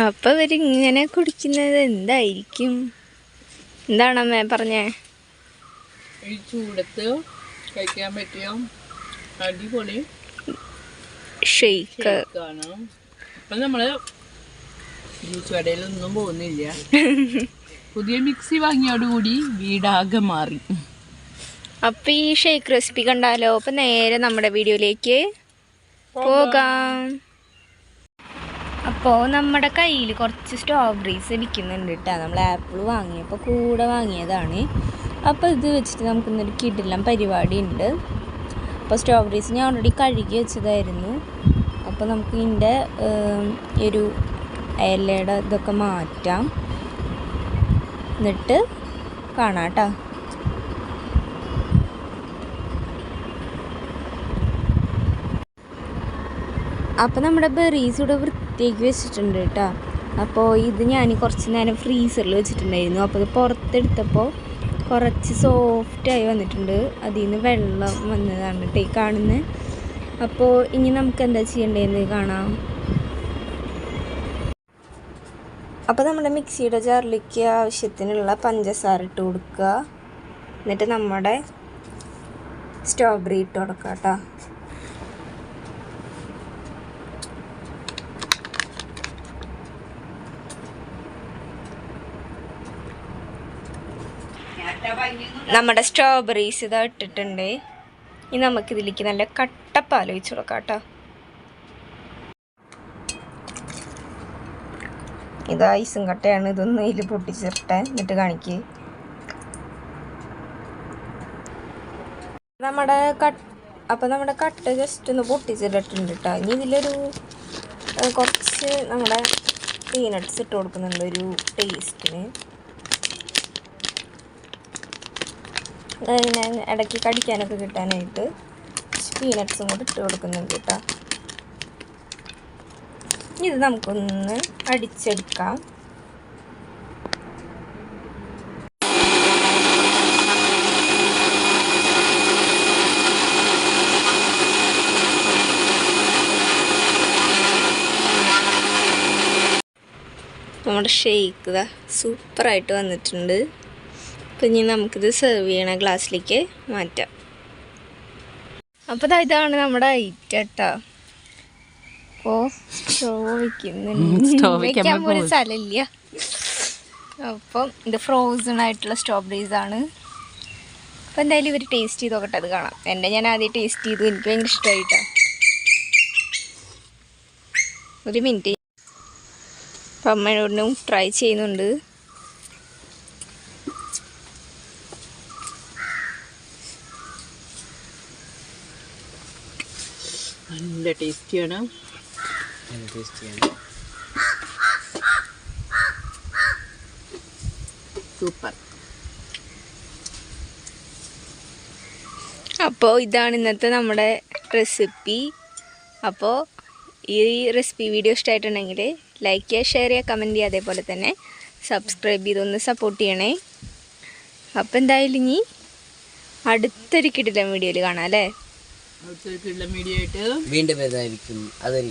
അപ്പൊ ഇവരിങ്ങനെ കുടിക്കുന്നത് എന്തായിരിക്കും? എന്താണമ്മേ പറഞ്ഞേ? ഈ ചൂടത്ത് കഴിക്കാൻ പറ്റിയ അടിപൊളി ഷെയ്ക്ക്. ആണ് അപ്പം നമ്മൾ ജ്യൂസ് കടയിലൊന്നും പോകുന്നില്ല. പുതിയ മിക്സി വാങ്ങിയോടുകൂടി വീടാകെ മാറി. അപ്പൊ ഈ ഷെയ്ക്ക് റെസിപ്പി കണ്ടാലോ? അപ്പൊ നേരെ നമ്മുടെ വീഡിയോയിലേക്ക് പോകാം. അപ്പോൾ നമ്മുടെ കയ്യിൽ കുറച്ച് സ്ട്രോബെറീസ് ഇരിക്കുന്നുണ്ട് കേട്ടോ നമ്മൾ ആപ്പിൾ വാങ്ങിയപ്പോൾ കൂടെ വാങ്ങിയതാണ്. അപ്പോൾ ഇത് വെച്ചിട്ട് നമുക്കിന്നൊരു കിടിലം പരിപാടി ഉണ്ട് അപ്പോൾ സ്ട്രോബെറീസ് ഞാൻ ഓൾറെഡി കഴുകി വെച്ചതായിരുന്നു. അപ്പോൾ നമുക്ക് ഇതിന്റെ ഒരു ഇലയുടെ ഇതൊക്കെ മാറ്റാം. എന്നിട്ട് കാണാം കേട്ടോ അപ്പോൾ നമ്മുടെ ബെറീസ് ഇവിടെ വൃത്തിയാക്കി വെച്ചിട്ടുണ്ട് കേട്ടോ. അപ്പോൾ ഇത് ഞാൻ കുറച്ച് നേരം ഫ്രീസറിൽ വെച്ചിട്ടുണ്ടായിരുന്നു. അപ്പോൾ ഇത് പുറത്തെടുത്തപ്പോൾ കുറച്ച് സോഫ്റ്റായി വന്നിട്ടുണ്ട്. അതിൽ നിന്ന് വെള്ളം വന്നതാണ് കേട്ടോ ഈ കാണുന്നത് അപ്പോൾ ഇനി നമുക്ക് എന്താ ചെയ്യേണ്ടതെന്ന് കാണാം. അപ്പോൾ നമ്മുടെ മിക്സിയുടെ ജാറിലേക്ക് ആവശ്യത്തിനുള്ള പഞ്ചസാര ഇട്ട് കൊടുക്കുക. എന്നിട്ട് നമ്മുടെ സ്ട്രോബെറി ഇട്ട് കൊടുക്കാം കേട്ടോ. നമ്മുടെ സ്ട്രോബെറീസ് ഇതാ ഇട്ടിട്ടുണ്ട്. ഇനി നമുക്ക് ഇതിലേക്ക് നല്ല കട്ടപ്പാൽ ഒഴിച്ചു കൊടുക്കാം കേട്ടോ ഇത് ഐസും കട്ടയാണ്. ഇതൊന്ന് ഇതിൽ പൊട്ടിച്ചിട്ടെ എന്നിട്ട് കാണിക്ക്. നമ്മുടെ കട്ട് അപ്പം നമ്മുടെ കട്ട ജസ്റ്റ് ഒന്ന് പൊട്ടിച്ചിട്ടിട്ടുണ്ട് കേട്ടോ ഇനി ഇതിലൊരു കുറച്ച് നമ്മുടെ പീനട്ട്സ് ഇട്ട് കൊടുക്കുന്നുണ്ട് ഒരു ടേസ്റ്റിന് ഇങ്ങനെ ഇടയ്ക്ക് കടിക്കാനൊക്കെ കിട്ടാനായിട്ട് പീനട്ട്സും കൂടി ഇട്ട് കൊടുക്കുന്നുണ്ട് കേട്ടോ. ഇത് നമുക്കൊന്ന് അടിച്ചെടുക്കാം. നമ്മുടെ ഷെയ്ക്ക് സൂപ്പറായിട്ട് വന്നിട്ടുണ്ട്. അപ്പം ഇനി നമുക്കിത് സെർവ് ചെയ്യണ ഗ്ലാസ്സിലേക്ക് മാറ്റാം. അപ്പോൾ ഇതാ ഇതാണ് നമ്മുടെ ഐറ്റം കേട്ടോ അപ്പോൾ സ്റ്റോവ് വയ്ക്കുന്നുണ്ട് വയ്ക്കാൻ പോലും സ്ഥലമില്ല. അപ്പം ഇത് ഫ്രോസൺ ആയിട്ടുള്ള സ്ട്രോബെറീസ് ആണ്. അപ്പോൾ എന്തായാലും ഇവർ ടേസ്റ്റ് ചെയ്ത് നോക്കട്ടെ അത് കാണാം. എന്റെ ഞാൻ ആദ്യം ടേസ്റ്റ് ചെയ്തു. എനിക്ക് ഭയങ്കര ഇഷ്ടമായിട്ടാണ് ഒരു മിനിറ്റ് അപ്പം അമ്മയോടും ട്രൈ ചെയ്യുന്നുണ്ട്. നല്ല ടേസ്റ്റിയാണ്. നല്ല ടേസ്റ്റിയാണ്. സൂപ്പർ. അപ്പോൾ ഇതാണ് ഇന്നത്തെ നമ്മുടെ റെസിപ്പി. അപ്പോൾ ഈ റെസിപ്പി വീഡിയോ ഇഷ്ടമായിട്ടുണ്ടെങ്കിൽ ലൈക്ക് ചെയ്യുക ഷെയർ ചെയ്യുക കമന്റ് ചെയ്യുക അതേപോലെ തന്നെ സബ്സ്ക്രൈബ് ചെയ്തൊന്ന് സപ്പോർട്ട് ചെയ്യണേ. അപ്പോൾ എന്തായാലും ഇനി അടുത്തൊരു കിടിലം വീഡിയോയിൽ കാണാം അല്ലേ? വീണ്ടും വരുന്നതായിരിക്കും അതിൽ